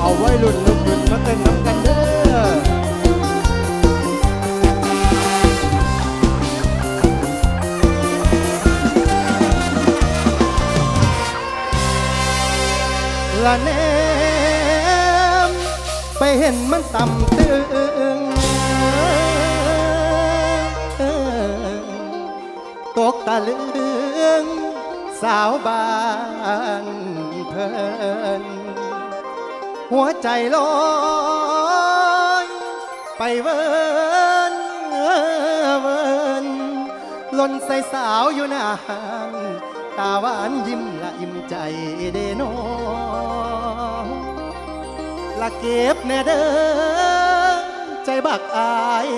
เอาไว้รุ่นลุกขึ้นมาเต้นน้ำกันเด้อละแนมไปเห็นมันต่ำตึงตกตะลึงสาวบ้าน เพิ่นหัวใจลอยไปเวินเวินหล่นใส่สาวอยู่หน้าห้างตาหวานยิ้มละอิ่มใจเดโนละเก็บแน่เด้อใจบักอาย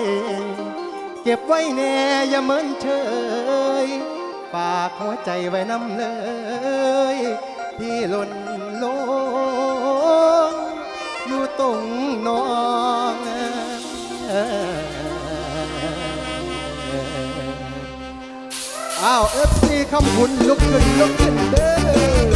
เก็บไว้แน่อย่าเมินเฉยฝากหัวใจไว้น้ำเลย ที่หล่นลงอยู่ตรงนองอ้าวเอฟซีคำคุณลุกขึ้นลุกขึ้นเด้อ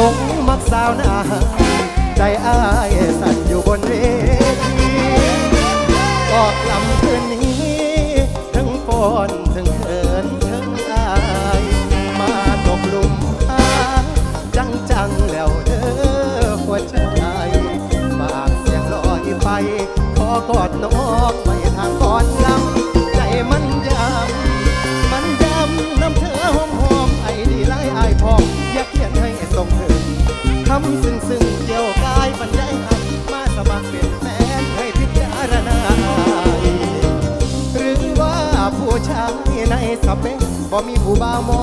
ลงมักสาวหน้าใจอ้ายสั่นอยู่บนเวทีออกลำคืนนี้ ทั้งฟ้อนทั้งเขินทั้งอาย มาตกหลุมพราจังจังๆแล้วเด้อหัวใจปากเสียงลอยไป ขอกอดน้องไปทางก่อนลำ บ่มีผู้บ่าวหมอ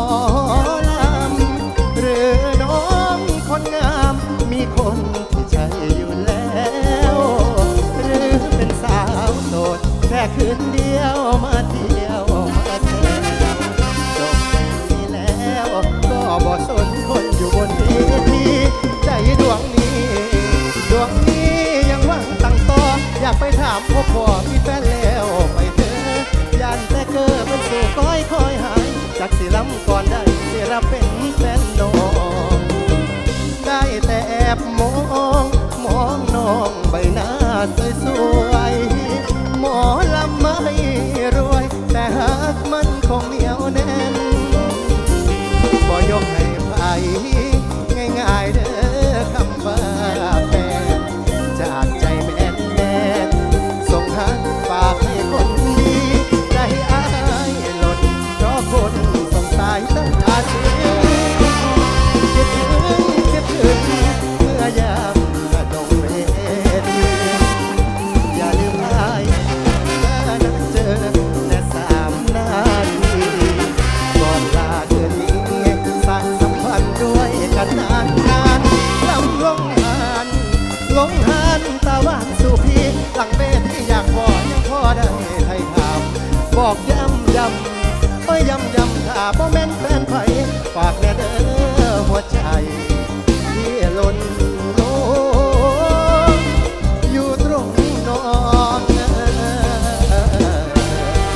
ลำหรือน้องคนงาม มีคนที่ใช่อยู่แล้ว หรือเป็นสาวโสดแค่คืนเดียวมาเที่ยวมาเที่ยวจบนี้แล้วก็บ่สนคนอยู่บนเวทีใจดวงนี้ ดวงนี้ยังหวังตั้งต่ออยากไปถามพ่อพ่อมีแฟน มัน บอกย้ำย้ำโอ้ยย้ำย้ำถ้าบ่แม่นแฟนไผฝากแน่เด้อหัวใจที่ล้น